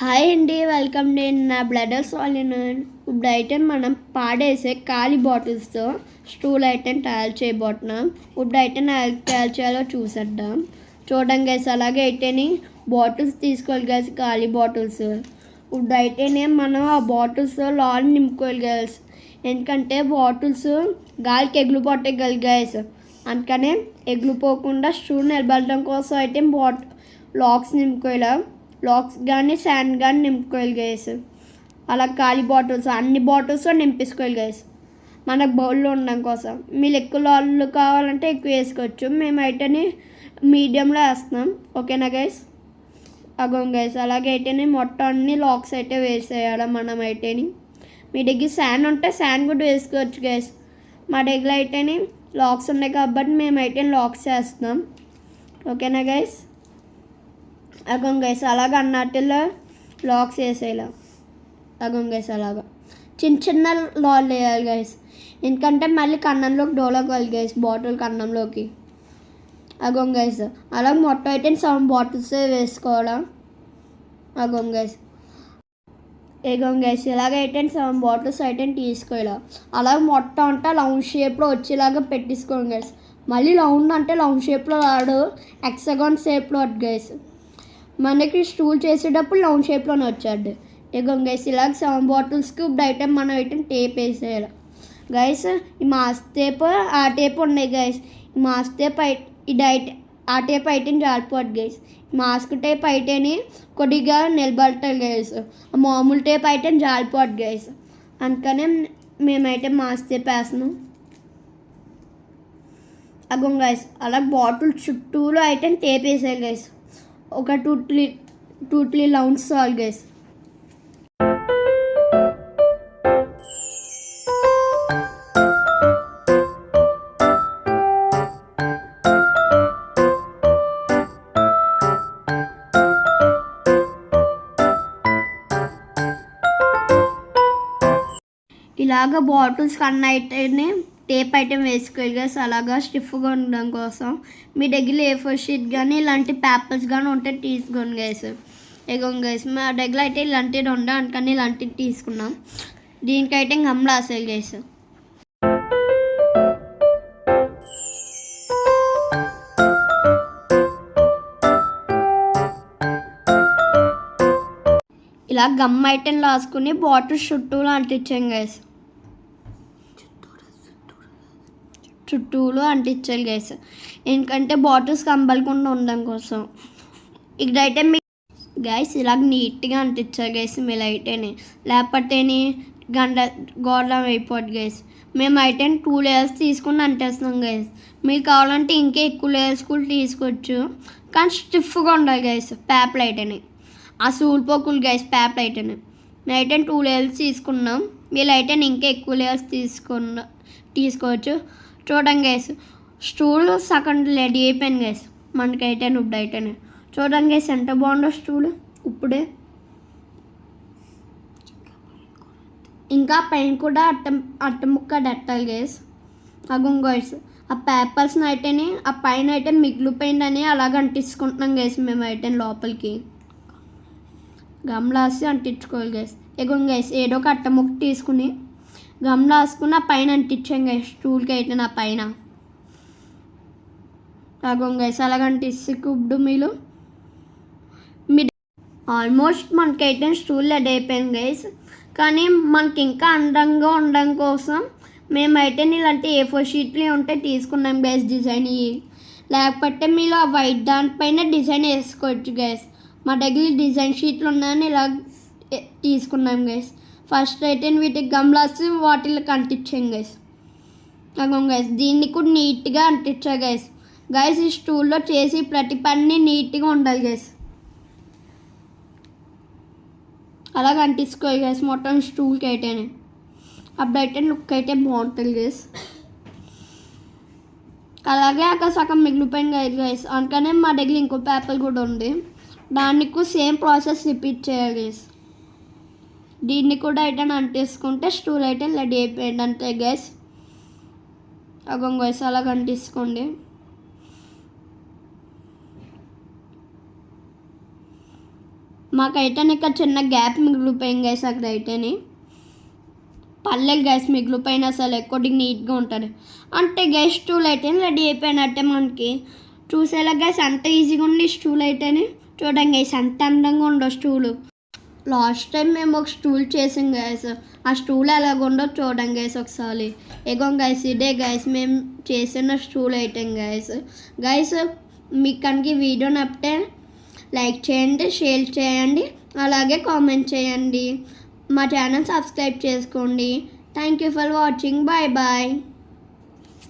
Hi అండి welcome. నేను నా బ్లడర్స్ వాళ్ళని. ఇప్పుడు అయితే మనం పాడేసే ఖాళీ బాటిల్స్తో స్టూల్ అయితే తయారు చేయబోతున్నాం. ఇప్పుడు అయితే నా ఎలా తయారు చేయాలో చూసేద్దాం. చూడండి గైస్ అలాగే అయితేనే బాటిల్స్ తీసుకోవాలి గైస్ ఖాళీ బాటిల్స్. ఇప్పుడు అయితేనే మనం ఆ బాటిల్స్ లాన్ నింపుకోవాలి గైస్ ఎందుకంటే బాటిల్స్ గాలికి ఎగులు పట్టగలి గైస్ అందుకనే ఎగులు పోకుండా స్టూల్ నిలబడడం కోసం అయితే బాట్ లాక్స్ నింపుకోవాలి. లాక్స్ కానీ శాండ్ కానీ నింపుకోవాలి గైస్ అలా ఖాళీ బాటిల్స్ అన్ని బాటిల్స్ నింపేసుకోవాలి గైస్ మనకు బౌల్లో ఉండడం కోసం. మీరు ఎక్కువ లాళ్ళు కావాలంటే ఎక్కువ వేసుకోవచ్చు. మేము అయితేనే మీడియంలో వేస్తున్నాం. ఓకేనా గైస్ అగోం గైస్ అలాగే అయితేనే మొత్తం అన్ని లాక్స్ అయితే వేసేయాలి మనం అయితేని మీ దగ్గర శాండ్ ఉంటే శాండ్ కూడా వేసుకోవచ్చు గైస్ మా దగ్గర అయితేనే లాక్స్ ఉన్నాయి కాబట్టి మేము అయితే లాక్స్ చేస్తున్నాం ఓకేనా గైస్ అగం గైస్ అలాగ అన్నట్టులో లాక్స్ వేసేలా. అగం గైస్ అలాగా. చిన్న చిన్న లాల్ వేయాలి గైస్. ఎందుకంటే మళ్ళీ కన్నంలోకి డోలకోవాలి గైస్ బాటిల్ కన్నంలోకి. అగం గైస్ అలా మొత్తం అయితే సెవెన్ బాటిల్స్ వేసుకోవడం అగం గైస్. ఏగం గైస్ ఇలాగైతే సెవెన్ బాటిల్స్ అయితే తీసుకోవాలి. అలాగే మొత్తం అంటే లౌండ్ షేప్లో వచ్చేలాగా పెట్టేసుకోండి గైస్. మళ్ళీ లౌండ్ అంటే లౌండ్ షేప్లో రాడు ఎక్సగాన్ షేప్లో గైస్. మనకి స్టూల్ చేసేటప్పుడు లౌండ్ షేప్లోనే వచ్చాడు. ఇక గైస్ ఇలాగ సెవెన్ బాటిల్స్కి ఇప్పుడు ఐటెం మనం ఐటెం టేప్ వేసేయాలి. గైస్ ఈ మాస్ టేప్ ఆ టేప్ ఉన్నాయి గైస్ ఈ మాస్ టేప్ ఐ ఇది ఐట ఆ టేప్ ఐటమ్ జారిపోదు గైస్ మాస్క్ టేప్ అయితేనే కొద్దిగా నిలబడతాయి గైస్ మామూలు టేప్ ఐటమ్ జారిపోదు గైస్ అందుకనే మేమైతే మాస్క్ టేప్ వేస్తున్నాం. అగం గైస్ అలా బాటిల్ చుట్టూలో ఐటెం టేప్ వేసాయి గైస్ ఒక two three two three rounds చాలు గైస్ ఇలాగ బాటిల్స్ కన్నా అయితేనే టేప్ ఐటెం వేసుకోవాలి గైస్ అలాగా స్టిఫ్గా ఉండడం కోసం. మీ దగ్గర ఏ ఫోర్ షీట్ కానీ ఇలాంటి పేపర్స్ కానీ ఉంటే తీసుకోండి గైస్. ఇగోండి గైస్ మా దగ్గర అయితే ఇలాంటివి ఉండే అందుకని ఇలాంటివి తీసుకున్నాం. దీనికైతే గమ్ రాసేయాలి గైస్. ఇలా గమ్ ఐటెం రాసుకుని బాటిల్ చుట్టూలో అంటించాం గైస్. చుట్టూలో అంటించాలి గైస్ ఎందుకంటే బాటిల్స్ కంపలకుండా ఉండడం కోసం. ఇక్కడైతే మీ గైస్ ఇలాగ నీట్గా అంటించాలి గైస్ మీ అయితేనే లేకపోతేనే గండ గోడలం అయిపోద్ది గైస్ మేము అయితే టూ లేయర్స్ తీసుకుని అంటేస్తున్నాం గైస్ మీకు కావాలంటే ఇంకా ఎక్కువ లేయర్స్ కూడా తీసుకోవచ్చు. కానీ స్టిఫ్గా ఉండాలి గైస్ పాప్ లైట్ అని ఆ సూల్పోకులు గైస్ పేపర్ అయితేనే మేము అయితే టూ లేయర్స్ తీసుకున్నాం. మీ లైట్ ఇంకా ఎక్కువ లేయర్స్ తీసుకున్న తీసుకోవచ్చు. చూడండి గైస్. స్టూల్ సగం రెడీ అయిపోయింది గైస్. మనకైతే ఇప్పుడు అయితేనే చూడండి గైస్ ఎంత బాగుండో స్టూల్. ఇప్పుడే. ఇంకా పైన కూడా అట్ట అట్ట ముక్క డెట్టాలి గైస్. అగం గైస్ ఆ పేపర్స్ని అయితేనే ఆ పైన అయితే మిగిలిపోయిందని అలాగ అంటించుకుంటున్నాం గైస్ మేము అయితే లోపలికి. గమ్లాసి అంటించుకోవాలి గైస్. ఎగం గైస్ ఏదో ఒక అట్ట ముక్క తీసుకుని గమ్ రాసుకుని పైన అంటించాం గైస్ స్టూల్కి అయితే నా పైన. అగం గైస్ అలాగంటే అంటిస్తే మీరు మీ ఆల్మోస్ట్ మనకైతే స్టూల్ రెడీ అయిపోయింది గైస్ కానీ మనకి ఇంకా అందంగా ఉండడం కోసం మేమైతే ఇలాంటి ఏ ఫోర్ షీట్లు ఉంటే తీసుకున్నాం గైస్ డిజైన్ లేకపోతే మీరు ఆ వైట్ దానిపైన డిజైన్ వేసుకోవచ్చు గైస్ మా దగ్గర డిజైన్ షీట్లు ఉన్నాయని ఇలా తీసుకున్నాం గైస్ ఫస్ట్ అయితే వీటికి గమ్లాస్ వాటికి అంటించాం గైస్ అగం గైస్ దీన్ని కూడా నీట్గా అంటించా గైస్ గైస్ ఈ స్టూల్లో చేసి ప్రతి పని నీట్గా ఉండాలి గైస్ అలాగ అంటించుకో గైస్ మొత్తం స్టూల్కి అయితేనే. అప్పుడు అయితే లుక్ అయితే బాగుంటుంది గైస్ అలాగే అక్కడ సగం మిగిలిపోయింది గైస్ గైస్ అందుకనే మా దగ్గర ఇంకో పేపర్ కూడా ఉంది. దానికి సేమ్ ప్రాసెస్ రిపీట్ చేయాలి గైస్ దీన్ని కూడా అయితే అంటించుకుంటే స్టూల్ అయితే రెడీ అయిపోయింది అంతే గ్యాస్ అగొంగోస్ అలా అలాగ అంటించుకోండి మాకైతే ఇక్కడ చిన్న గ్యాప్ మిగిలిపోయింది గైస్ అక్కడ అయితేనే పల్లెలు గ్యాస్ మిగిలిపోయిన అసలు ఎక్కువ నీట్గా ఉంటుంది. అంటే గ్యాస్ స్టూల్ అయితే రెడీ అయిపోయినట్టే మనకి. చూసేలా గ్యాస్ అంత ఈజీగా ఉంది స్టూల్ అయితేనే చూడండి గైస్ అంత అందంగా ఉండవు స్టూలు. లాస్ట్ టైం మేము ఒక స్టూల్ చేసాం గైస్ ఆ స్టూల్ ఎలాగుండో చూడండి గైస్ ఒకసారి. ఎగో గైస్ ఇదే గైస్ మేము చేసిన స్టూల్ ఐటెం గైస్ గైస్ మీకు కనుక వీడియో నప్పితే లైక్ చేయండి షేర్ చేయండి అలాగే కామెంట్ చేయండి. మా ఛానల్ సబ్స్క్రైబ్ చేసుకోండి. Thank you for watching bye bye